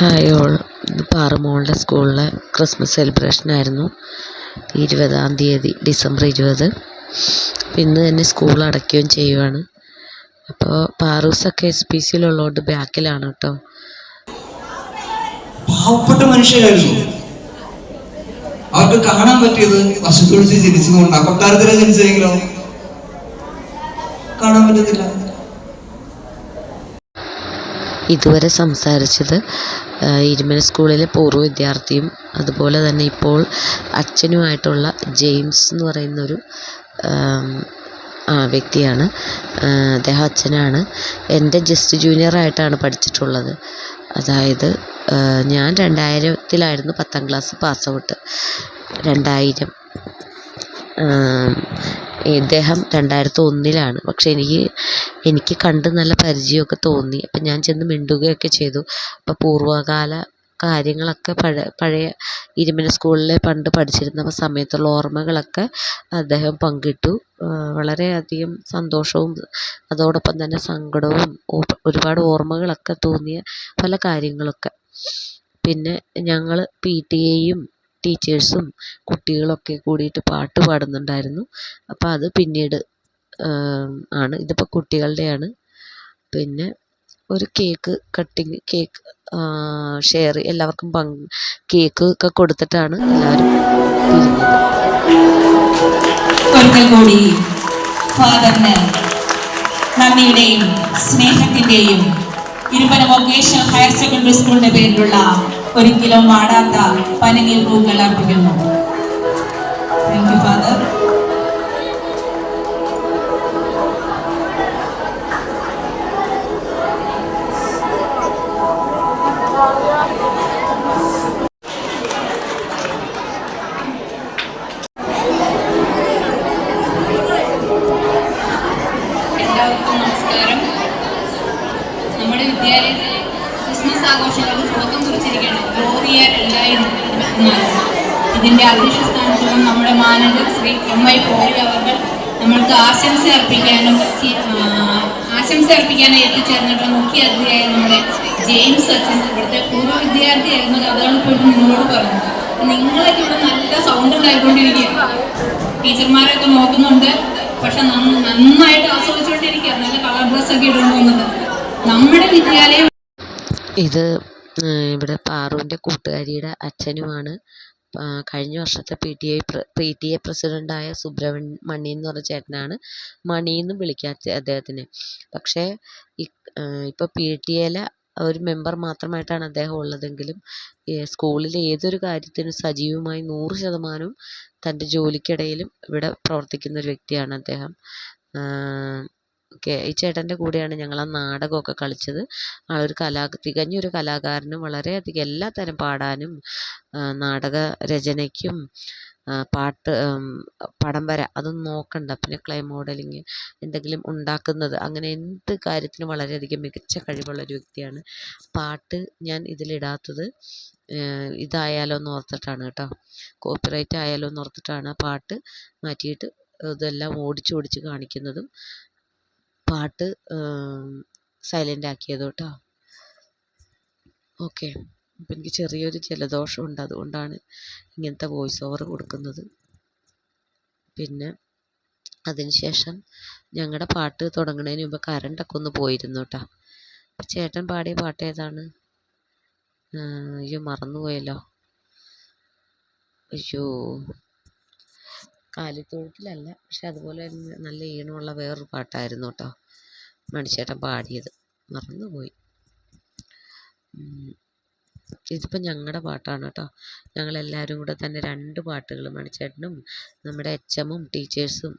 Hi all ഇന്ന് പാറുമോളുടെ സ്കൂളിലെ Christmas celebration ആയിരുന്നു ഇരുപതാം തീയതി ഡിസംബർ ഇരുപത്. അപ്പോൾ ഇന്ന് തന്നെ സ്കൂൾ അടയ്ക്കുകയും ചെയ്യുവാണ്. അപ്പോൾ പാറൂസൊക്കെ എസ് പി സിയിലുള്ളതുകൊണ്ട് ബാക്കിലാണ് കേട്ടോ. പാവപ്പെട്ട മനുഷ്യരായിരുന്നു. അവർക്ക് കാണാൻ പറ്റിയത് വശത്തൊഴിച്ച് ജനിച്ചതുകൊണ്ട് അപ്പക്കാരത്തിലെ ജനിച്ചെങ്കിലോ കാണാൻ പറ്റത്തില്ല. ഇതുവരെ സംസാരിച്ചത് ആ, ഇരുമല സ്കൂളിലെ പൂർവ വിദ്യാർത്ഥിയും അതുപോലെ തന്നെ ഇപ്പോൾ അച്ഛനുമായിട്ടുള്ള ജെയിംസ് എന്ന് പറയുന്നൊരു വ്യക്തിയാണ്. അദ്ദേഹം അച്ഛനാണ്. എന്റെ ജസ്റ്റ് ജൂനിയറായിട്ടാണ് പഠിച്ചിട്ടുള്ളത്. അതായത് ഞാൻ രണ്ടായിരത്തിലായിരുന്നു പത്താം ക്ലാസ് പാസ് ഔട്ട് രണ്ടായിരം ഇദ്ദേഹം രണ്ടായിരത്തി ഒന്നിലാണ് പക്ഷേ എനിക്ക് എനിക്ക് കണ്ട് നല്ല പരിചയമൊക്കെ തോന്നി. അപ്പം ഞാൻ ചെന്ന് മിണ്ടുകയൊക്കെ ചെയ്തു. അപ്പം പൂർവകാല കാര്യങ്ങളൊക്കെ പഴയ പഴയ ഇരുമല സ്കൂളിലെ പണ്ട് പഠിച്ചിരുന്ന സമയത്തുള്ള ഓർമ്മകളൊക്കെ അദ്ദേഹം പങ്കിട്ടു. വളരെയധികം സന്തോഷവും അതോടൊപ്പം തന്നെ സങ്കടവും ഒരുപാട് ഓർമ്മകളൊക്കെ തോന്നിയ പല കാര്യങ്ങളൊക്കെ. പിന്നെ ഞങ്ങൾ പി ടി എയും ടീച്ചേഴ്സും കുട്ടികളൊക്കെ കൂടിയിട്ട് പാട്ട് പാടുന്നുണ്ടായിരുന്നു. അപ്പം അത് പിന്നീട് ആണ്. ഇതിപ്പോൾ കുട്ടികളുടെയാണ്. പിന്നെ ഒരു കേക്ക് കട്ടിങ് കേക്ക് ഷെയർ എല്ലാവർക്കും പങ്ക് കേക്ക് ഒക്കെ കൊടുത്തിട്ടാണ് എല്ലാവരും നന്ദിയുടെയും സ്നേഹത്തിന്റെയും ഇരുപന വൊക്കേഷണൽ ഹയർ സെക്കൻഡറി സ്കൂളിന്റെ പേരിലുള്ള ഒരു കിലോ വാടാത്ത പനങ്ങിൽ പൂക്കൾ അർപ്പിക്കുന്നു. ഇതിന്റെ അധ്യക്ഷ നമ്മുടെ manager Shri M I Poly അവർ നമ്മൾക്ക് ആശംസ അർപ്പിക്കാനും ആശംസ അർപ്പിക്കാനായി എത്തിച്ചേർന്നിട്ടുള്ള മുഖ്യ അതിഥിയായ നമ്മുടെ ജെയിംസ് അച്ഛൻ ഇവിടുത്തെ പൂർവ വിദ്യാർത്ഥിയായിരുന്നു കഥകൾ പോയിട്ട് നിങ്ങളോട് പറഞ്ഞു നിങ്ങളൊക്കെ ഇവിടെ നല്ല സൗണ്ട് ഉണ്ടായിക്കൊണ്ടിരിക്കുക ടീച്ചർമാരൊക്കെ നോക്കുന്നുണ്ട്. പക്ഷെ നന്ന- നന്നായിട്ട് ആസ്വദിച്ചുകൊണ്ടിരിക്കുക നല്ല കളർ ഡ്രസ് ഒക്കെ ഇടുന്നു വന്നത് നമ്മുടെ വിദ്യാലയം ഇത് ഇവിടെ പാറുവിന്റെ കൂട്ടുകാരിയുടെ അച്ഛനുമാണ്. കഴിഞ്ഞ വർഷത്തെ P T I P T A പ്രസിഡന്റായ സുബ്രഹ്മണ്യൻ എന്ന് പറഞ്ഞ ചേട്ടനാണ് മണി എന്നും വിളിക്കുക അച്ഛ- അദ്ദേഹത്തിനെ. പക്ഷേ ഇപ്പോൾ പി ടി എയിലെ ഒരു മെമ്പർ മാത്രമായിട്ടാണ് അദ്ദേഹം ഉള്ളതെങ്കിലും സ്കൂളിലെ ഏതൊരു കാര്യത്തിനും സജീവമായി നൂറ് ശതമാനവും തന്റെ ജോലിക്കിടയിലും ഇവിടെ പ്രവർത്തിക്കുന്ന ഒരു വ്യക്തിയാണ് അദ്ദേഹം. ഓക്കെ ഈ ചേട്ടന്റെ കൂടെയാണ് ഞങ്ങൾ ആ നാടകമൊക്കെ കളിച്ചത്. ആളൊരു കലാ തികഞ്ഞൊരു കലാകാരനും വളരെയധികം എല്ലാത്തരം പാടാനും ആ, നാടക രചനയ്ക്കും ആ, പാട്ട് പടം വര അതൊന്നും നോക്കണ്ട. പിന്നെ ക്ലേ മോഡലിങ് എന്തെങ്കിലും ഉണ്ടാക്കുന്നത് അങ്ങനെ എന്ത് കാര്യത്തിനും വളരെയധികം മികച്ച കഴിവുള്ള ഒരു വ്യക്തിയാണ്. പാട്ട് ഞാൻ ഇതിലിടാത്തത് ഇതായാലോ എന്ന് ഓർത്തിട്ടാണ് കേട്ടോ. കോപ്പിറൈറ്റ് ആയാലോ എന്ന് ഓർത്തിട്ടാണ് ആ പാട്ട് മാറ്റിയിട്ട് ഇതെല്ലാം ഓടിച്ച് ഓടിച്ച് കാണിക്കുന്നതും പാട്ട് സൈലന്റ് ആക്കിയത് കേട്ടോ. ഓക്കെ. അപ്പം എനിക്ക് ചെറിയൊരു ജലദോഷമുണ്ട് അതുകൊണ്ടാണ് ഇങ്ങനത്തെ വോയിസ് ഓവർ കൊടുക്കുന്നത്. പിന്നെ അതിനുശേഷം ഞങ്ങളുടെ പാട്ട് തുടങ്ങുന്നതിന് മുമ്പ് കറണ്ടൊക്കെ ഒന്ന് പോയിരുന്നു കേട്ടോ. ചേട്ടൻ പാടിയ പാട്ട് ഏതാണ്? അയ്യോ മറന്നുപോയല്ലോ. അയ്യോ. കാലിത്തൊഴുത്തിലല്ല പക്ഷെ അതുപോലെ തന്നെ നല്ല ഈണമുള്ള വേറൊരു പാട്ടായിരുന്നു കേട്ടോ. മണിച്ചേട്ടൻ പാടിയത്. മറന്നുപോയി. ഇതിപ്പോൾ ഞങ്ങളുടെ പാട്ടാണ് കേട്ടോ. ഞങ്ങളെല്ലാവരും കൂടെ തന്നെ രണ്ട് പാട്ടുകൾ മണിച്ചേട്ടനും നമ്മുടെ എച്ച് എമ്മും ടീച്ചേഴ്സും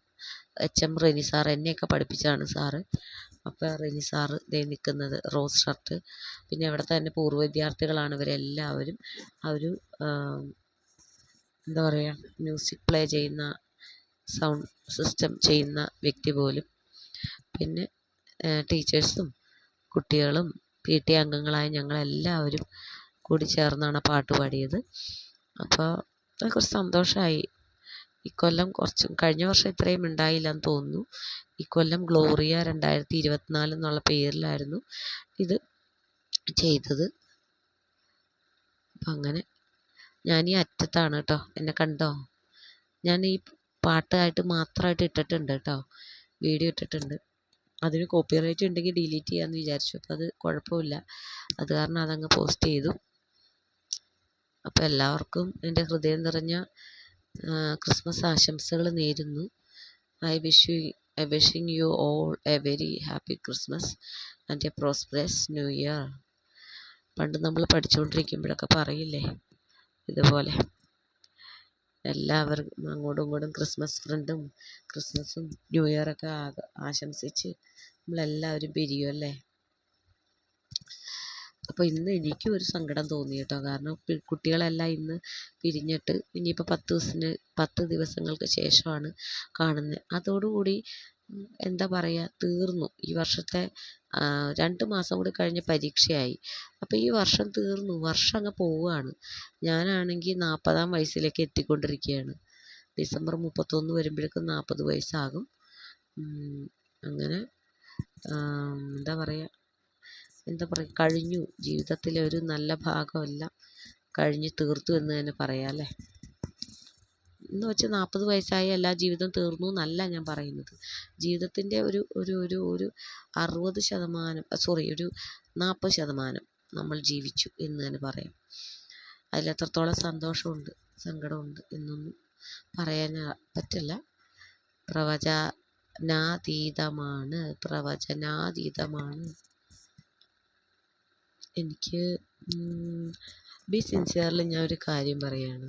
എച്ച് എം റെനി സാർ എന്നെയൊക്കെ പഠിപ്പിച്ചാണ് സാറ്. അപ്പോൾ റെനി സാറ് ദേ നിൽക്കുന്നത് റോസ് ഷർട്ട്. പിന്നെ അവിടെ തന്നെ പൂർവ വിദ്യാർത്ഥികളാണ് ഇവരെല്ലാവരും. അവർ എന്താ പറയുക മ്യൂസിക് പ്ലേ ചെയ്യുന്ന സൗണ്ട് സിസ്റ്റം ചെയ്യുന്ന വ്യക്തി പോലും. പിന്നെ ടീച്ചേഴ്സും കുട്ടികളും പി ടി അംഗങ്ങളായ ഞങ്ങളെല്ലാവരും കൂടി ചേർന്നാണ് ആ പാട്ട് പാടിയത്. അപ്പോൾ കുറച്ച് സന്തോഷമായി ഇക്കൊല്ലം കുറച്ച് കഴിഞ്ഞ വർഷം ഇത്രയും ഉണ്ടായില്ല എന്ന് തോന്നുന്നു. ഇക്കൊല്ലം ഗ്ലോറിയ രണ്ടായിരത്തി ഇരുപത്തിനാല് എന്നുള്ള പേരിലായിരുന്നു ഇത് ചെയ്തത്. അപ്പം അങ്ങനെ ഞാൻ ഈ അറ്റത്താണ് കേട്ടോ. എന്നെ കണ്ടോ? ഞാൻ ഈ പാട്ടായിട്ട് മാത്രമായിട്ട് ഇട്ടിട്ടുണ്ട് കേട്ടോ. വീഡിയോ ഇട്ടിട്ടുണ്ട്. അതിന് കോപ്പിറൈറ്റ് ഉണ്ടെങ്കിൽ ഡിലീറ്റ് ചെയ്യാമെന്ന് വിചാരിച്ചു. അപ്പോൾ അത് കുഴപ്പമില്ല. അത് കാരണം അതങ്ങ് പോസ്റ്റ് ചെയ്തു. അപ്പോൾ എല്ലാവർക്കും എന്റെ ഹൃദയം നിറഞ്ഞ ക്രിസ്മസ് ആശംസകൾ നേരുന്നു. I wish you I wishing you all a very happy Christmas and a prosperous new year പണ്ട് നമ്മൾ പഠിച്ചുകൊണ്ടിരിക്കുമ്പോഴൊക്കെ പറയില്ലേ? ഇതുപോലെ. എല്ലാവർക്കും അങ്ങോട്ടും ഇങ്ങോട്ടും ക്രിസ്മസ് ഫ്രണ്ടും ക്രിസ്മസും ന്യൂ ഇയറൊക്കെ ആശംസിച്ച് നമ്മളെല്ലാവരും പിരിയുമല്ലേ അപ്പോൾ ഇന്ന് എനിക്കും ഒരു സങ്കടം തോന്നി കേട്ടോ. കാരണം കുട്ടികളെല്ലാം ഇന്ന് പിരിഞ്ഞിട്ട് ഇനിയിപ്പോൾ പത്ത് ദിവസത്തിന് പത്ത് ദിവസങ്ങൾക്ക് ശേഷമാണ് കാണുന്നത് അതോടുകൂടി എന്താ പറയുക തീർന്നു. ഈ വർഷത്തെ രണ്ട് മാസം കൂടി കഴിഞ്ഞ് പരീക്ഷയായി. അപ്പോൾ ഈ വർഷം തീർന്നു. വർഷം അങ്ങ് പോവുകയാണ്. ഞാനാണെങ്കിൽ നാൽപ്പതാം വയസ്സിലേക്ക് എത്തിക്കൊണ്ടിരിക്കുകയാണ്. ഡിസംബർ മുപ്പത്തൊന്ന് വരുമ്പോഴേക്കും നാൽപ്പത് വയസ്സാകും. അങ്ങനെ എന്താ പറയുക എന്താ പറയുക കഴിഞ്ഞു. ജീവിതത്തിലെ ഒരു നല്ല ഭാഗമെല്ലാം. കഴിഞ്ഞ് തീർത്തു എന്ന് തന്നെ പറയാം അല്ലേ? എന്ന് വെച്ച് നാൽപ്പത് വയസ്സായ എല്ലാ ജീവിതം തീർന്നു എന്നല്ല ഞാൻ പറയുന്നത്. ജീവിതത്തിന്റെ ഒരു ഒരു ഒരു ഒരു അറുപത് ശതമാനം സോറി ഒരു നാൽപ്പത് ശതമാനം നമ്മൾ ജീവിച്ചു എന്ന് തന്നെ പറയാം. അതിൽ അതിലെത്രത്തോളം സന്തോഷമുണ്ട് സങ്കടമുണ്ട് എന്നൊന്നും പറയാൻ പറ്റില്ല. പ്രവചനാതീതമാണ് പ്രവചനാതീതമാണ്. എനിക്ക് ബി സിൻസിയർലി ഞാൻ ഒരു കാര്യം പറയാണ്.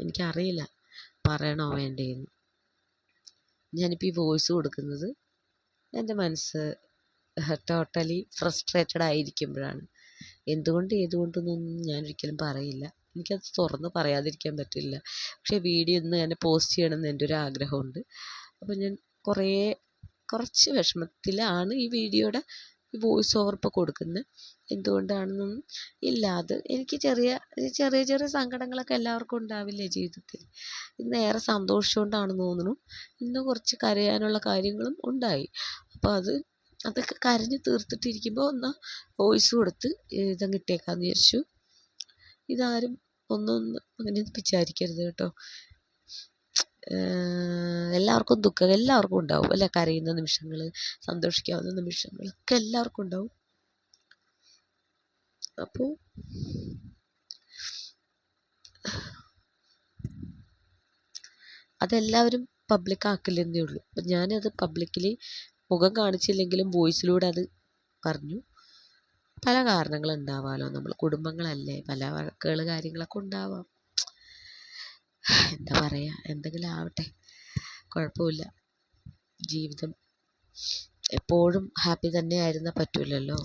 എനിക്കറിയില്ല പറയണോ വേണ്ടേന്ന്. ഞാനിപ്പോൾ ഈ വോയിസ് കൊടുക്കുന്നത് എന്റെ മനസ്സ് ടോട്ടലി ഫ്രസ്ട്രേറ്റഡ് ആയിരിക്കുമ്പോഴാണ്. എന്തുകൊണ്ട് ഏതുകൊണ്ടെന്നൊന്നും ഞാൻ ഒരിക്കലും പറയില്ല. എനിക്കത് തുറന്ന് പറയാതിരിക്കാൻ പറ്റില്ല. പക്ഷേ വീഡിയോ ഒന്ന് തന്നെ പോസ്റ്റ് ചെയ്യണമെന്ന് എന്റെ ഒരു ആഗ്രഹമുണ്ട്. അപ്പോൾ ഞാൻ കുറേ കുറച്ച് വിഷമത്തിലാണ് ഈ വീഡിയോയുടെ വോയിസ് ഓവർ ഇപ്പോൾ കൊടുക്കുന്നത് എന്തുകൊണ്ടാണെന്നൊന്നും ഇല്ല. അത് എനിക്ക് ചെറിയ ചെറിയ ചെറിയ സങ്കടങ്ങളൊക്കെ എല്ലാവർക്കും ഉണ്ടാവില്ലേ ജീവിതത്തിൽ. ഇന്ന് ഏറെ സന്തോഷിച്ചുകൊണ്ടാണെന്ന് തോന്നുന്നു. ഇന്ന് കുറച്ച് കരയാനുള്ള കാര്യങ്ങളും ഉണ്ടായി. അപ്പോൾ അത് അതൊക്കെ കരഞ്ഞ് തീർത്തിട്ടിരിക്കുമ്പോൾ ഒന്ന് വോയിസ് കൊടുത്ത് ഇതങ്ങ് ഇട്ടേക്കാന്ന് വിചാരിച്ചു. ഇതാരും ഒന്നൊന്ന് അങ്ങനെ വിചാരിക്കരുത് കേട്ടോ. എല്ലാവർക്കും ദുഃഖം എല്ലാവർക്കും ഉണ്ടാവും അല്ലേ? കരയുന്ന നിമിഷങ്ങൾ സന്തോഷിക്കാവുന്ന നിമിഷങ്ങൾ നിമിഷങ്ങളൊക്കെ എല്ലാവർക്കും ഉണ്ടാവും. അപ്പോൾ അതെല്ലാവരും പബ്ലിക് ആക്കില്ലെന്നേ ഉള്ളൂ. അപ്പം ഞാനത് പബ്ലിക്കിലി മുഖം കാണിച്ചില്ലെങ്കിലും വോയിസിലൂടെ അത് പറഞ്ഞു. പല കാരണങ്ങൾ കാരണങ്ങളുണ്ടാവാമല്ലോ നമ്മൾ കുടുംബങ്ങളല്ലേ? പല വഴക്കുകൾ കാര്യങ്ങളൊക്കെ ഉണ്ടാവാം. എന്താ പറയുക എന്തെങ്കിലും ആവട്ടെ. കുഴപ്പമില്ല. ജീവിതം എപ്പോഴും ഹാപ്പി തന്നെ ആയിരുന്നാൽ പറ്റില്ലല്ലോ